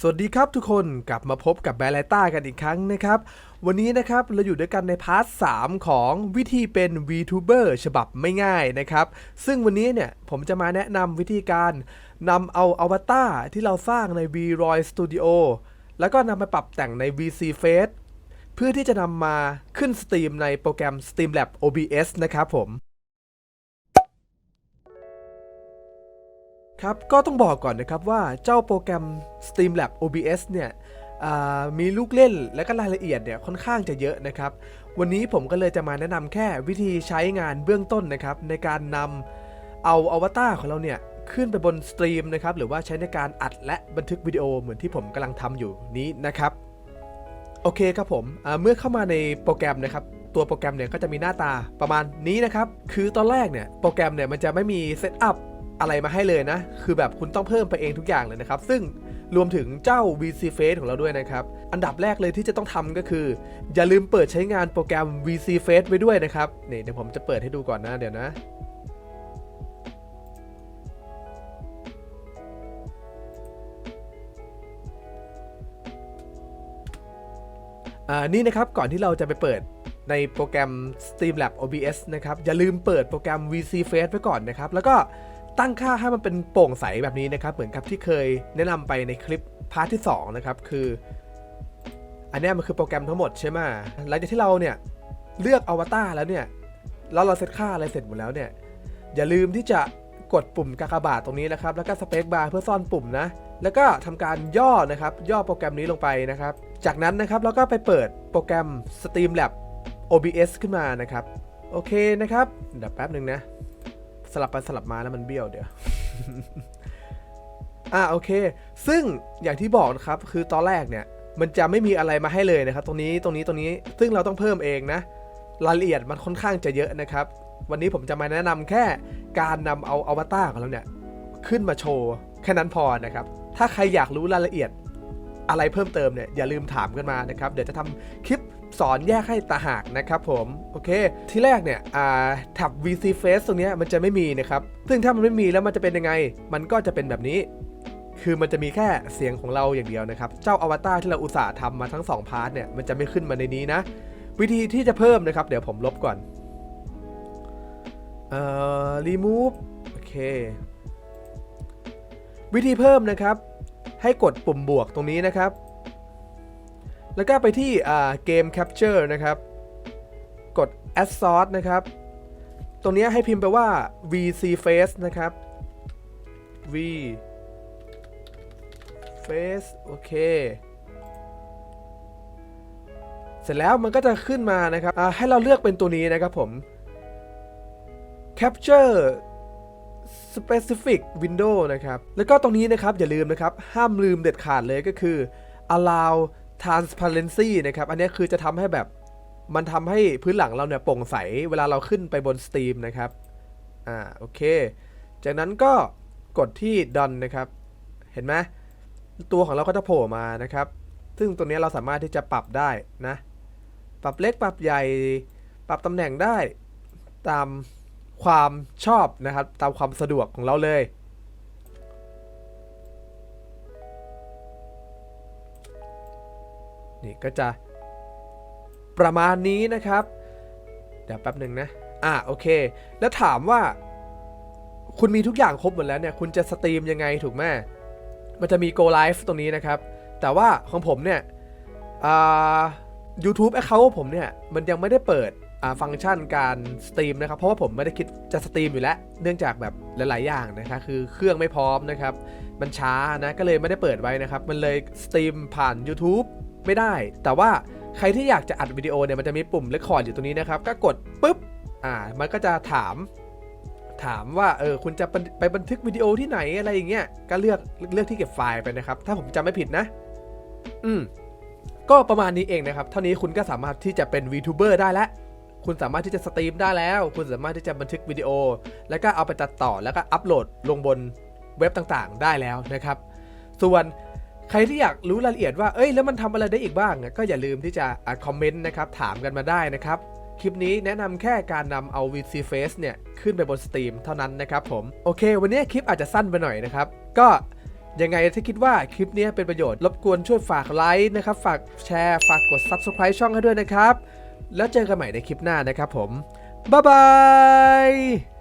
สวัสดีครับทุกคนกลับมาพบกับแบรไลต้ากันอีกครั้งนะครับ วันนี้นะครับเราอยู่ด้วยกันในพาร์ท 3 ของวิธีเป็น VTuber ฉบับไม่ง่ายนะครับ ซึ่งวันนี้เนี่ยผมจะมาแนะนำวิธีการนำเอาอวตารที่เราสร้างใน VROY Studio แล้วก็นำมาปรับแต่งใน VC Face เพื่อที่จะนำมาขึ้นสตรีมในโปรแกรม Streamlab OBS นะครับผม ครับก็ต้องบอกก่อนนะครับว่าเจ้าโปรแกรม Steamlab OBS เนี่ยมีลูกเล่นและก็รายละเอียดเนี่ยค่อนข้างจะเยอะนะครับ วันนี้ผมก็เลยจะมาแนะนำแค่วิธีใช้งานเบื้องต้นนะครับ ในการนำเอาอวตารของเราเนี่ยขึ้นไปบนสตรีมนะครับหรือว่าใช้ในการอัดและบันทึกวิดีโอเหมือนที่ผมกำลังทำอยู่นี้นะครับ โอเคครับผมเมื่อเข้ามาในโปรแกรมนะครับตัวโปรแกรมเนี่ยก็จะมีหน้าตาประมาณนี้นะครับ คือตอนแรกเนี่ยโปรแกรมเนี่ยมันจะไม่มีเซตอัพ อะไรมาให้เลยนะ คือแบบคุณต้องเพิ่มไปเองทุกอย่างเลยนะครับ ซึ่งรวมถึงเจ้า VC Face ของเราด้วยนะครับ อันดับแรกเลยที่จะต้องทำก็คือ อย่าลืมเปิดใช้งานโปรแกรม VC Face ไว้ด้วยนะครับนี่เดี๋ยวผมจะเปิดให้ดูก่อนนะเดี๋ยวนะอ่านี่นะครับก่อนที่เราจะไปเปิดในโปรแกรม Steam Lab OBS นะครับ อย่าลืมเปิดโปรแกรม VC Face ไว้ก่อนนะครับ แล้วก็ ตั้งค่าให้มันเป็นโปร่งใสแบบนี้นะครับ เหมือนกับที่เคยแนะนำไปในคลิปพาร์ทที่ 2 นะครับ คือ อันนี้มันคือโปรแกรมทั้งหมดใช่ไหมหลังจากที่เราเนี่ยเลือกอวตารแล้วเนี่ยแล้วเราเซตค่าอะไรเสร็จหมดแล้วเนี่ยอย่าลืมที่จะกดปุ่มกากบาทตรงนี้นะครับ แล้วก็สเปคบาร์เพื่อซ่อนปุ่มนะ แล้วก็ทำการย่อนะครับ ย่อโปรแกรมนี้ลงไปนะครับ จากนั้นนะครับเราก็ไปเปิดโปรแกรม Streamlab OBS ขึ้นมานะครับ โอเคนะครับ เดี๋ยวแป๊บหนึ่งนะ ลับไปสลับมาแล้วมันเบี้ยวเดี๋ยว อ่าโอเค ซึ่งอย่างที่บอกนะครับ คือตอนแรกเนี่ย มันจะไม่มีอะไรมาให้เลยนะครับ ตรงนี้ตรงนี้ตรงนี้ ซึ่งเราต้องเพิ่มเองนะ รายละเอียดมันค่อนข้างจะเยอะนะครับ วันนี้ผมจะมาแนะนำแค่การนำเอาอวตารของเราเนี่ย ขึ้นมาโชว์แค่นั้นพอนะครับ ถ้าใครอยากรู้รายละเอียดอะไรเพิ่มเติมเนี่ยอย่าลืมถามกันมานะครับ เดี๋ยวจะทำคลิป สอนแยกให้ตาหากนะครับผมโอเค ที่แรกเนี่ยแท็บ VC Face ตรงนี้มันจะไม่มีนะครับ ซึ่งถ้ามันไม่มีแล้วมันจะเป็นยังไง มันก็จะเป็นแบบนี้ คือมันจะมีแค่เสียงของเราอย่างเดียวนะครับ เจ้าอวตารที่เราอุตส่าห์ทำมาทั้ง 2 พาร์ทเนี่ยมันจะไม่ขึ้นมาในนี้นะ วิธีที่จะเพิ่มนะครับ เดี๋ยวผมลบก่อนเอ่อ remove โอเค วิธีเพิ่มนะครับ ให้กดปุ่มบวกตรงนี้นะครับ แล้วก็ไปที่เกม Capture นะครับ กด Add Source นะครับ ตรงนี้ให้พิมพ์ไปว่า VC Face นะครับ V Face โอเค เสร็จแล้วมันก็จะขึ้นมานะครับให้เราเลือกเป็นตัวนี้นะครับผม Capture specific window นะครับ แล้วก็ตรงนี้นะครับ อย่าลืมนะครับ ห้ามลืมเด็ดขาดเลยก็คือ allow transparency นะครับ อันนี้คือจะทำให้แบบมันทำให้พื้นหลังเราเนี่ยโปร่งใสเวลาเราขึ้นไปบนสตรีมนะครับ อ่า โอเค จากนั้นก็กดที่ done นะครับ เห็นไหมตัวของเราก็จะโผล่มานะครับ ซึ่งตัวนี้เราสามารถที่จะปรับได้นะ ปรับเล็กปรับใหญ่ ปรับตำแหน่งได้ตามความชอบนะครับ ตามความสะดวกของเราเลย นี่ก็จะ ประมาณนี้นะครับ เดี๋ยวแป๊บหนึ่งนะ อะโอเค แล้วถามว่า คุณมีทุกอย่างครบหมดแล้วเนี่ย คุณจะสตรีมยังไงถูกไหมมันจะมี go live ตรงนี้นะครับ แต่ว่าของผมเนี่ยอ่า YouTube Account ของผมเนี่ย มันยังไม่ได้เปิดอ่าฟังก์ชันการสตรีมนะครับ เพราะว่าผมไม่ได้คิดจะสตรีมอยู่แล้ว เนื่องจากแบบหลาย ๆ อย่างนะครับคือเครื่องไม่พร้อมนะครับ มันช้านะ ก็เลยไม่ได้เปิดไว้นะครับ มันเลยสตรีมผ่าน YouTube ไม่ได้ แต่ว่าใครที่อยากจะอัดวิดีโอเนี่ยมันจะมีปุ่ม record อยู่ตรงนี้นะครับ ก็กดปุ๊บอ่ามันก็จะถาม ถามว่าเออคุณจะไปบันทึกวิดีโอที่ไหนอะไรอย่างเงี้ยก็เลือกเลือกที่เก็บไฟล์ไปนะครับ ถ้าผมจำไม่ผิดนะ อืมก็ประมาณนี้เองนะครับ เท่านี้คุณก็สามารถที่จะเป็น VTuber ได้แล้ว คุณสามารถที่จะสตรีมได้แล้ว คุณสามารถที่จะบันทึกวิดีโอ แล้วก็เอาไปตัดต่อ แล้วก็อัปโหลดลงบนเว็บต่างๆ ได้แล้วนะครับ ส่วน ใครที่อยากรู้รายละเอียดว่า เอ้ย แล้วมันทำอะไรได้อีกบ้าง ก็อย่าลืมที่จะอะคอมเมนต์นะครับ ถามกันมาได้นะครับ คลิปนี้แนะนำแค่การนำเอา VC Face เนี่ย ขึ้นไปบนสตรีมเท่านั้นนะครับผม โอเค วันนี้คลิปอาจจะสั้นไปหน่อยนะครับ ก็ยังไงถ้าคิดว่าคลิปนี้เป็นประโยชน์ รบกวนช่วยฝากไลค์นะครับ ฝากแชร์ ฝากกด Subscribe ช่องให้ด้วยนะครับ แล้วเจอกันใหม่ในคลิปหน้านะครับผม บ๊ายบาย